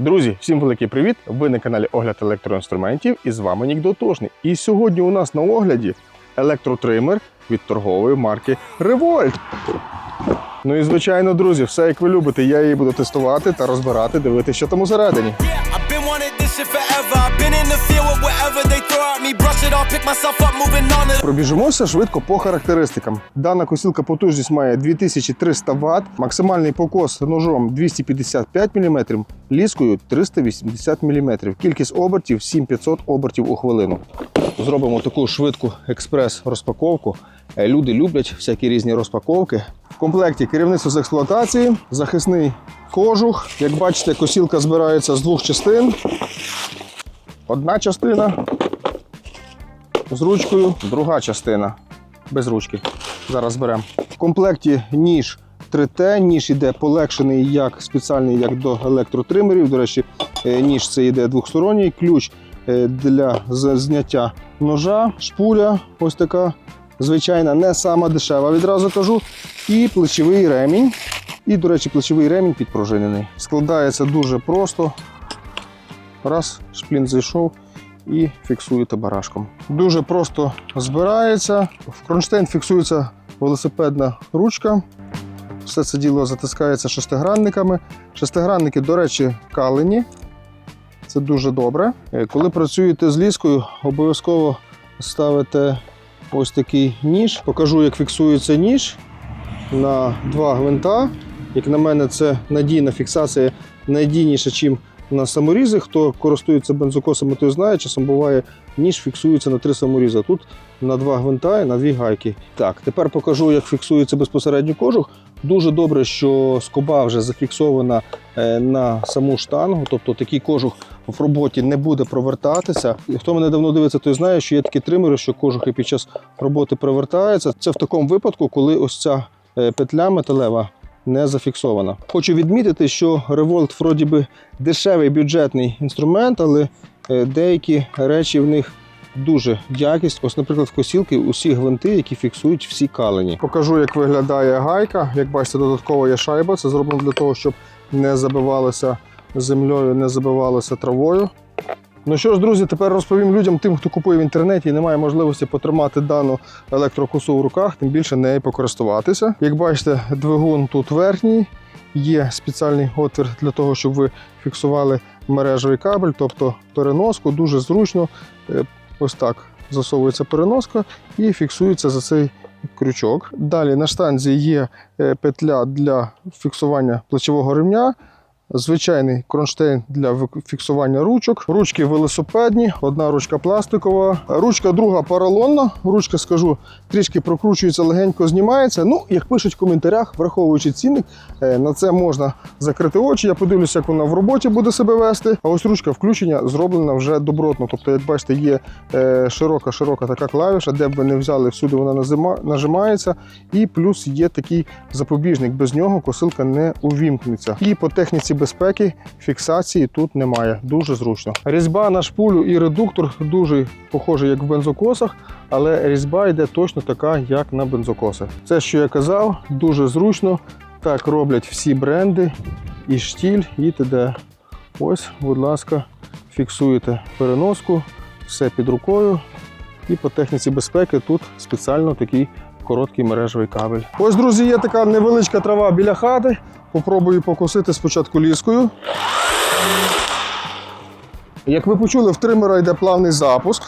Друзі, всім великий привіт! Ви на каналі Огляд електроінструментів і з вами Нік Дотошний. І сьогодні у нас на огляді електротример від торгової марки Revolt. Ну і звичайно, друзі, все як ви любите, я її буду тестувати та розбирати, дивитися, що там усередині. This shit forever. I've been in the field with whatever they throw at me. Brush it off, pick myself up, moving on Пробіжимося швидко по характеристикам. Дана косілка потужність має 2300 Вт, максимальний покос ножом 255 мм, ліскою 380 мм. Кількість обертів 7500 обертів у хвилину. Зробимо таку швидку експрес-розпаковку. Е, Люди люблять всякі різні розпаковки. В комплекті керівництво з експлуатації, захисний кожух. Як бачите, косілка збирається з двох частин. Одна частина з ручкою, друга частина без ручки. Зараз беремо. В комплекті ніж 3Т, ніж іде полегшений як спеціальний як до електротримерів. До речі, е, ніж це йде двохсторонній, ключ е, для зняття ножа, шпуля, ось така звичайна, не сама дешева, відразу кажу. І плечовий ремінь. І, до речі, плечовий ремінь підпружинений. Складається дуже просто. Раз, шплін зайшов і фіксуєте барашком. Дуже просто збирається. В кронштейн фіксується велосипедна ручка. Все це діло затискається шестигранниками. Шестигранники, до речі, калені. Це дуже добре. Е, Коли працюєте з ліскою, обов'язково ставите ось такий ніж. Покажу, як фіксується ніж на два гвинта. Як на мене, це надійна фіксація надійніша, ніж на саморізи. Хто користується бензокосами, той знає, часом буває, ніж фіксується на три саморізи. Тут на два гвинта і на дві гайки. Так, тепер покажу, як фіксується безпосередньо кожух. Дуже добре, що скоба вже зафіксована е, на саму штангу, тобто такий кожух в роботі не буде провертатися. Хто мене давно дивиться, той знає, що є такі тримери, що кожухи під час роботи провертаються. Це в такому випадку, коли ось ця е, петля металева не зафіксована. Хочу відмітити, що Revolt вроді би дешевий бюджетний інструмент, але е, деякі речі в них дуже якість. Ось, наприклад, в косілки усі гвинти, які фіксують всі калені. Покажу, як виглядає гайка. Як бачите, додатково є шайба. Це зроблено для того, щоб не забивалося землею, не забивалося травою. Ну що ж, друзі, тепер розповім людям, тим, хто купує в інтернеті і не має можливості потримати дану електрокосу в руках, тим більше нею покористуватися. Як бачите, двигун тут верхній, є спеціальний отвір для того, щоб ви фіксували мережевий кабель, тобто переноску. Дуже зручно. Е, Ось так засовується переноска і фіксується за цей крючок. Далі на штанзі є е, петля для фіксування плечового ремня. Звичайний кронштейн для фіксування ручок. Ручки велосипедні, одна ручка пластикова, ручка друга поролонна. Ручка, скажу, трішки прокручується, легенько знімається. Ну, як пишуть в коментарях, враховуючи цінник, е, на це можна закрити очі. Я подивлюся, як вона в роботі буде себе вести. А ось ручка включення зроблена вже добротно. Тобто, як бачите, є широка-широка така клавіша, де б ви не взяли, всюди вона нажимається. І плюс є такий запобіжник. Без нього косилка не увімкнеться. І по техніці безпеки фіксації тут немає. Дуже зручно. Різьба на шпулю і редуктор дуже похожий, як в бензокосах, але різьба йде точно така, як на бензокосах. Це, що я казав, дуже зручно. Так роблять всі бренди, і штіль, і т.д. Ось, будь ласка, фіксуєте переноску, все під рукою. І по техніці безпеки тут спеціально такий короткий мережевий кабель. Ось, друзі, є така невеличка трава біля хати. Попробую покусити спочатку ліскою. Як ви почули, в тримера йде плавний запуск.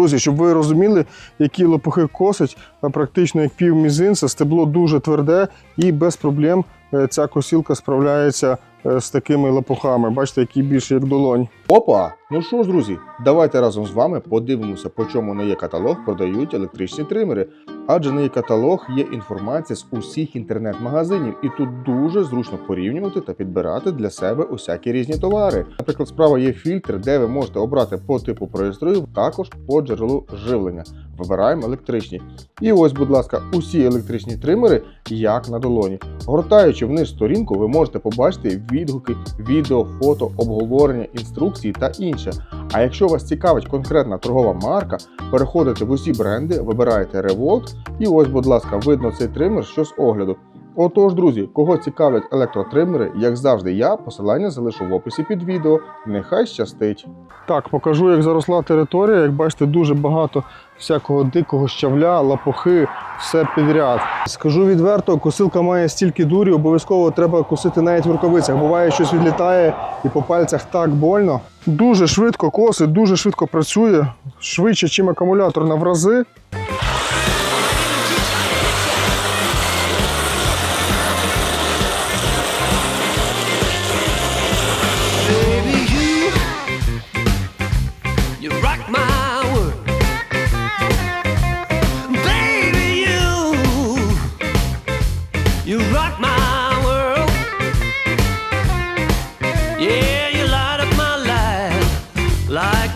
Друзі, щоб ви розуміли, які лопухи косить, практично як пів мізинця, стебло дуже тверде і без проблем е, ця косілка справляється е, з такими лопухами. Бачите, які більше як долонь. Опа! Ну що ж, друзі, давайте разом з вами подивимося, по чому на є каталог продають електричні тримери. Адже на є каталог є інформація з усіх інтернет-магазинів, і тут дуже зручно порівнювати та підбирати для себе усякі різні товари. Наприклад, справа є фільтр, де ви можете обрати по типу пристрою, також по джерелу живлення. Вибираємо електричні. І ось, будь ласка, усі електричні тримери як на долоні. Гортаючи вниз сторінку, ви можете побачити відгуки, відео, фото, обговорення, інструкції та інше. А якщо вас цікавить конкретна торгова марка, переходите в усі бренди, вибираєте Revolt, і ось, будь ласка, видно цей тример, що з огляду. Отож, друзі, кого цікавлять електротримери, як завжди, я посилання залишу в описі під відео. Нехай щастить. Так, покажу, як заросла територія. Як бачите, дуже багато всякого дикого щавля, лапухи, все підряд. Скажу відверто, косилка має стільки дурі, обов'язково треба косити навіть в рукавицях. Буває, щось відлітає і по пальцях так больно. Дуже швидко косить, дуже швидко працює, швидше, ніж акумулятор на в Yeah, you light up my life like.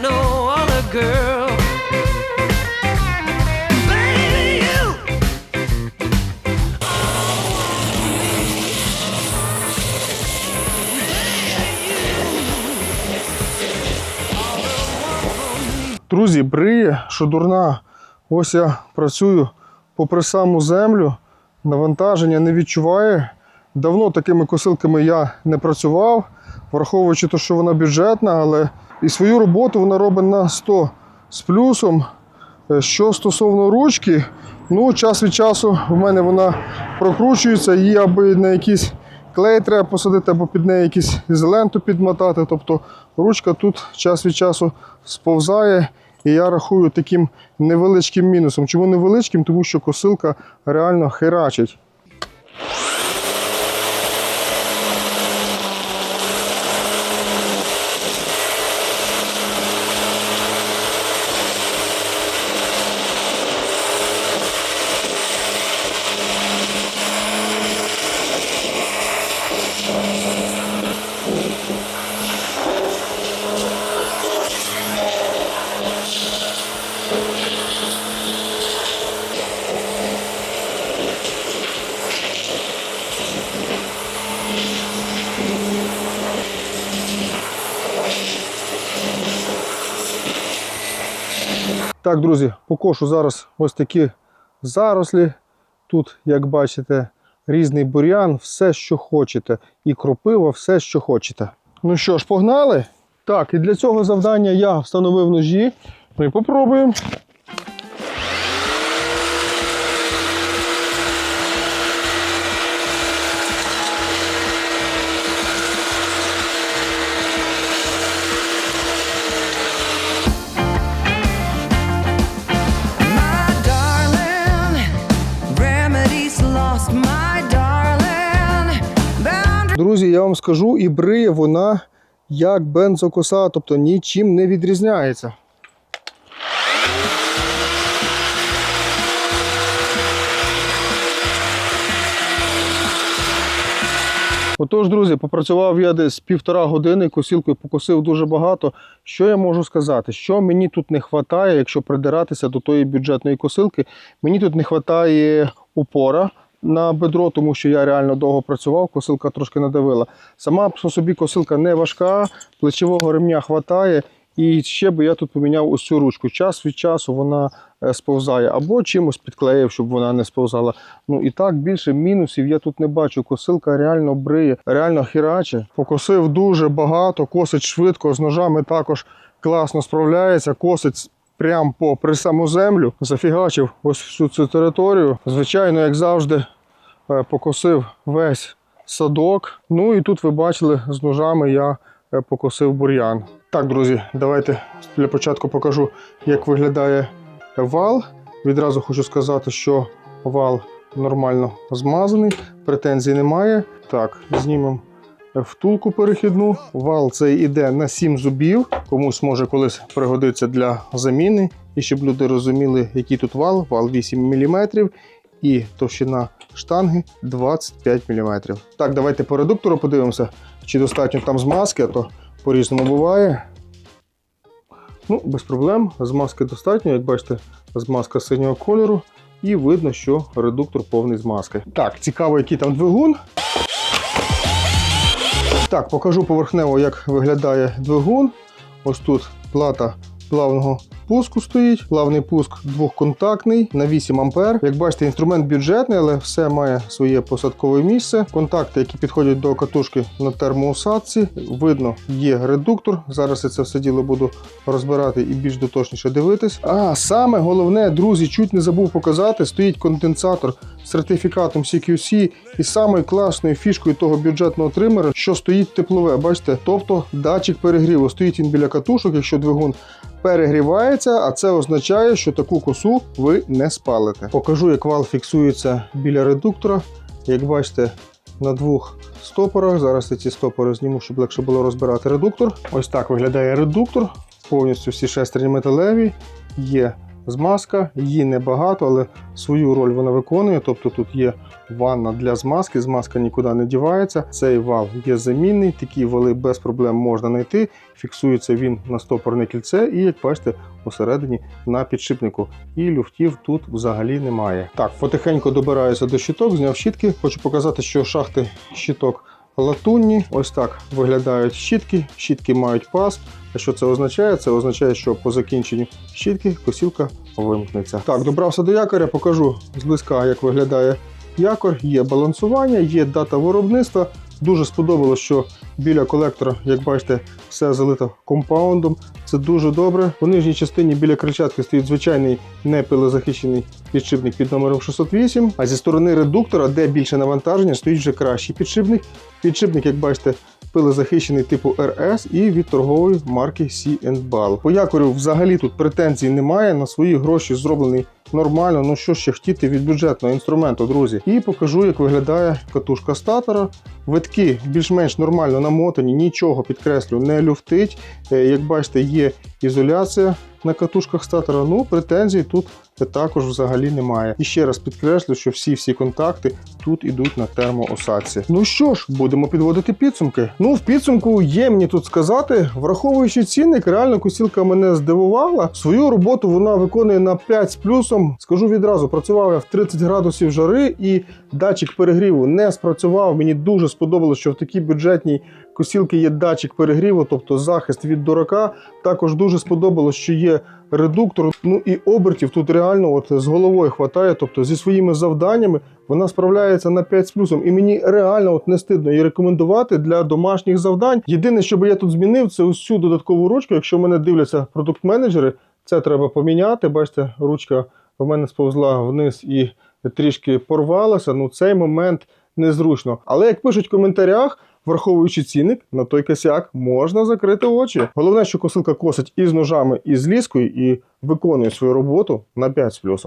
Друзі, бриє, що дурна. Ось я працюю попри саму землю, навантаження не відчуває. Давно такими косилками я не працював, враховуючи те, що вона бюджетна, але і свою роботу вона робить на 100 з плюсом. Е, Що стосовно ручки, ну час від часу в мене вона прокручується, її аби на якийсь клей треба посадити, або під неї якусь ізоленту підмотати. Тобто ручка тут час від часу сповзає. І я рахую таким невеличким мінусом. Чому невеличким? Тому що косилка реально херачить. Так, друзі, покошу зараз ось такі зарослі. Тут, як бачите, різний бур'ян, все, що хочете. І кропива, все, що хочете. Ну що ж, погнали? Так, і для цього завдання я встановив ножі. Попробуємо. My darling. Boundary Друзі, я вам скажу, і бриє вона як бензокоса, тобто нічим не відрізняється. Отож, друзі, попрацював я десь півтора години, косілкою покосив дуже багато. Що я можу сказати? Що мені тут не вистачає, якщо придиратися до тої бюджетної косилки? Мені тут не вистачає упора на бедро, тому що я реально довго працював, косилка трошки надавила. Сама по собі косилка не важка, плечового ремня вистачає. І ще би я тут поміняв ось цю ручку. Час від часу вона е, сповзає або чимось підклеїв, щоб вона не сповзала. Ну і так більше мінусів я тут не бачу. Косилка реально бриє, реально хіраче. Покосив дуже багато, косить швидко, з ножами також класно справляється, косить прямо по при саму землю. Зафігачив ось всю цю територію. Звичайно, як завжди, е, покосив весь садок. Ну і тут ви бачили, з ножами я е, покосив бур'ян. Так, друзі, давайте для початку покажу, як виглядає вал. Відразу хочу сказати, що вал нормально змазаний, претензій немає. Так, знімемо втулку перехідну. Вал цей іде на 7 зубів. Комусь може колись пригодиться для заміни. І щоб люди розуміли, який тут вал, вал 8 мм і товщина штанги 25 мм. Так, давайте по редуктору подивимося, чи достатньо там змазки, а то по-різному буває. Ну, без проблем. Змазки достатньо, як бачите, змазка синього кольору. І видно, що редуктор повний змазки. Так, цікаво, який там двигун. Так, покажу поверхнево, як виглядає двигун. Ось тут плата плавного пуску стоїть. Плавний пуск двохконтактний на 8 ампер. Як бачите, інструмент бюджетний, але все має своє посадкове місце. Контакти, які підходять до катушки на термоусадці. Видно, є редуктор. Зараз я це все діло буду розбирати і більш доточніше дивитись. А саме головне, друзі, чуть не забув показати, стоїть конденсатор сертифікатом CQC і самою класною фішкою того бюджетного тримера, що стоїть теплове. Бачите, тобто датчик перегріву. Стоїть він біля катушок, якщо двигун перегрівається, а це означає, що таку косу ви не спалите. Покажу, як вал фіксується біля редуктора. Як бачите, на двох стопорах. Зараз я ці стопори зніму, щоб легше було розбирати редуктор. Ось так виглядає редуктор. Повністю всі шестерні металеві. Є змазка, її небагато, але свою роль вона виконує. Тобто тут є ванна для змазки, змазка нікуди не дівається. Цей вал є замінний, такі вали без проблем можна знайти. Фіксується він на стопорне кільце, і як бачите, посередині на підшипнику. І люфтів тут взагалі немає. Так, потихеньку добираюся до щиток, зняв щітки. Хочу показати, що шахти щиток латунні. Ось так виглядають щітки. Щітки мають паз. А що це означає? Це означає, що по закінченню щітки косілка вимкнеться. Так, добрався до якоря, покажу зблизька, як виглядає якор. Є балансування, є дата виробництва. Дуже сподобалось, що біля колектора, як бачите, все залито компаундом. Це дуже добре. У нижній частині біля кричатки стоїть звичайний непилозахищений підшипник під номером 608. А зі сторони редуктора, де більше навантаження, стоїть вже кращий підшипник. Підшипник, як бачите, пилозахищений типу RS і від торгової марки C&Ball. По якорю взагалі тут претензій немає. На свої гроші зроблений нормально. Ну що ще хотіти від бюджетного інструменту, друзі. І покажу, як виглядає катушка статора. Витки більш-менш нормально намотані, нічого підкреслю, не люфтить. Е, Як бачите, є ізоляція на катушках статора. Ну, претензій тут також взагалі немає. І ще раз підкреслю, що всі-всі контакти тут ідуть на термоосадці. Ну що ж, будемо підводити підсумки. Ну, в підсумку є мені тут сказати, враховуючи цінник, реально косілка мене здивувала. Свою роботу вона виконує на 5 з плюсом. Скажу відразу, працював я в 30 градусів жари, і датчик перегріву не спрацював. Мені дуже сподобалось, що в такій бюджетній косілки є датчик перегріву, тобто захист від дурака. Також дуже сподобалось, що є редуктор. Ну і обертів тут реально от з головою хватає. Тобто зі своїми завданнями вона справляється на 5 з плюсом. І мені реально от не стидно її рекомендувати для домашніх завдань. Єдине, що би я тут змінив, це ось цю додаткову ручку. Якщо мене дивляться продукт-менеджери, це треба поміняти. Бачите, ручка в мене сповзла вниз і трішки порвалася. Ну цей момент незручно. Але як пишуть в коментарях. Враховуючи цінник, на той косяк можна закрити очі. Головне, що косилка косить і з ножами, і з ліскою, і виконує свою роботу на 5 з плюсом.